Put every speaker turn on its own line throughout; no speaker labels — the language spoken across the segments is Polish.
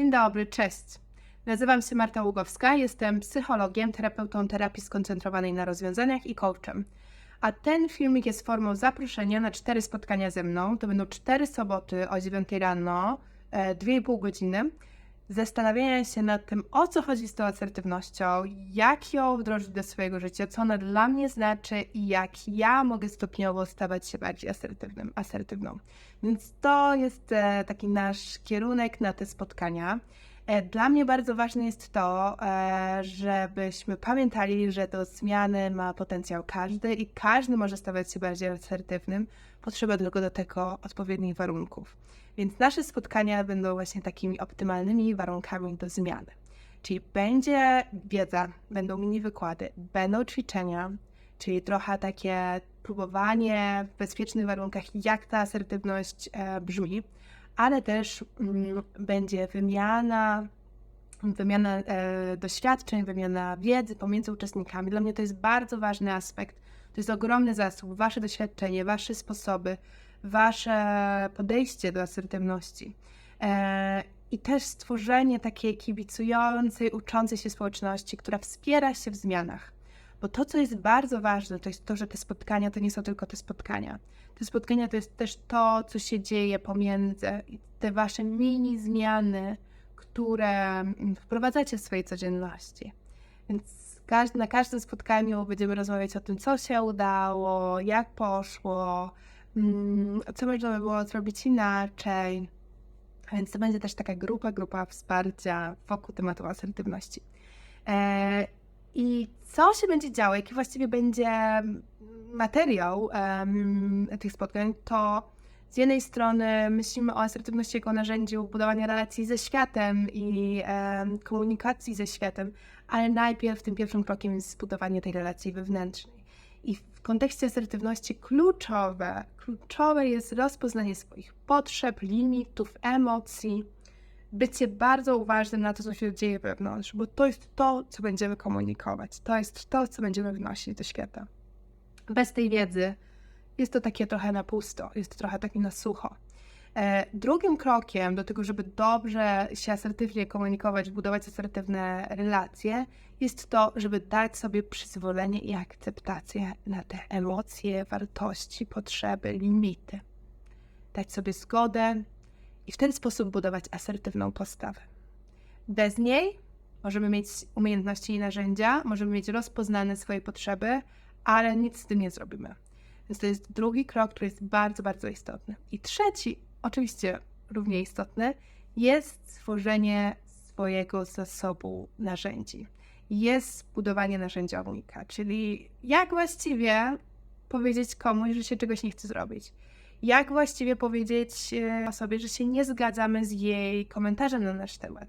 Dzień dobry, cześć. Nazywam się Marta Ługowska, jestem psychologiem, terapeutą terapii skoncentrowanej na rozwiązaniach i coachem. A ten filmik jest formą zaproszenia na cztery spotkania ze mną. To będą cztery soboty o 9 rano, e, 2,5 godziny. Zastanawiania się nad tym, o co chodzi z tą asertywnością, jak ją wdrożyć do swojego życia, co ona dla mnie znaczy i jak ja mogę stopniowo stawać się bardziej asertywnym, asertywną. Więc to jest e, taki nasz kierunek na te spotkania. E, Dla mnie bardzo ważne jest to, e, żebyśmy pamiętali, że do zmiany ma potencjał każdy i każdy może stawać się bardziej asertywnym. Potrzeba tylko do tego odpowiednich warunków. Więc nasze spotkania będą właśnie takimi optymalnymi warunkami do zmiany. Czyli będzie wiedza, będą mini wykłady, będą ćwiczenia, czyli trochę takie próbowanie w bezpiecznych warunkach, jak ta asertywność e, brzmi, ale też mm, będzie wymiana, wymiana e, doświadczeń, wymiana wiedzy pomiędzy uczestnikami. Dla mnie to jest bardzo ważny aspekt. To jest ogromny zasób, wasze doświadczenie, wasze sposoby, wasze podejście do asertywności. E, I też stworzenie takiej kibicującej, uczącej się społeczności, która wspiera się w zmianach. Bo to, co jest bardzo ważne, to jest to, że te spotkania to nie są tylko te spotkania. Te spotkania to jest też to, co się dzieje pomiędzy, te wasze mini zmiany, które mm, wprowadzacie w swojej codzienności. Więc na każdym spotkaniu będziemy rozmawiać o tym, co się udało, jak poszło, mm, co można by było zrobić inaczej. Więc to będzie też taka grupa, grupa wsparcia wokół tematu asertywności. I co się będzie działo, jaki właściwie będzie materiał em, tych spotkań, to z jednej strony myślimy o asertywności jako narzędziu budowania relacji ze światem i em, komunikacji ze światem, ale najpierw tym pierwszym krokiem jest zbudowanie tej relacji wewnętrznej. I w kontekście asertywności kluczowe, kluczowe jest rozpoznanie swoich potrzeb, limitów, emocji, bycie bardzo uważnym na to, co się dzieje wewnątrz, bo to jest to, co będziemy komunikować, to jest to, co będziemy wnosić do świata. Bez tej wiedzy jest to takie trochę na pusto, jest to trochę takie na sucho. E, Drugim krokiem do tego, żeby dobrze się asertywnie komunikować, budować asertywne relacje, jest to, żeby dać sobie przyzwolenie i akceptację na te emocje, wartości, potrzeby, limity. Dać sobie zgodę i w ten sposób budować asertywną postawę. Bez niej możemy mieć umiejętności i narzędzia, możemy mieć rozpoznane swoje potrzeby, ale nic z tym nie zrobimy. Więc to jest drugi krok, który jest bardzo, bardzo istotny. I trzeci, oczywiście równie istotny, jest stworzenie swojego zasobu narzędzi. Jest budowanie narzędziownika, czyli jak właściwie powiedzieć komuś, że się czegoś nie chce zrobić. Jak właściwie powiedzieć e, osobie, że się nie zgadzamy z jej komentarzem na nasz temat.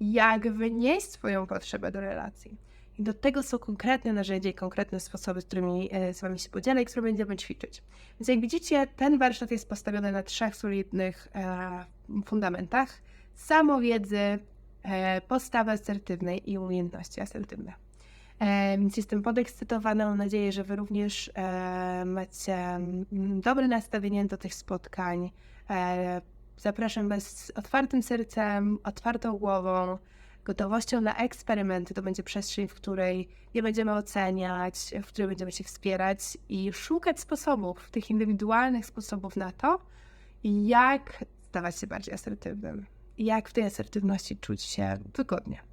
Jak wynieść swoją potrzebę do relacji. I do tego są konkretne narzędzia i konkretne sposoby, z którymi e, z Wami się podzielę i które będziemy ćwiczyć. Więc jak widzicie, ten warsztat jest postawiony na trzech solidnych e, fundamentach. Samowiedzy, postawy asertywnej i umiejętności asertywne. E, więc jestem podekscytowana. Mam nadzieję, że Wy również e, macie mm, dobre nastawienie do tych spotkań. E, zapraszam Was z otwartym sercem, otwartą głową gotowością na eksperymenty. To będzie przestrzeń, w której nie będziemy oceniać, w której będziemy się wspierać i szukać sposobów, tych indywidualnych sposobów na to, jak stawać się bardziej asertywnym. Jak w tej asertywności czuć się wygodnie.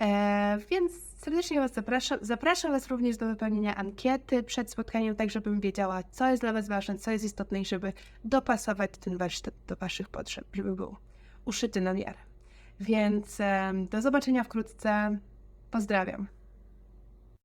E, więc serdecznie Was zapraszam. Zapraszam Was również do wypełnienia ankiety przed spotkaniem, tak żebym wiedziała, co jest dla Was ważne, co jest istotne i żeby dopasować ten warsztat do Waszych potrzeb, żeby był uszyty na miarę. Więc do zobaczenia wkrótce. Pozdrawiam.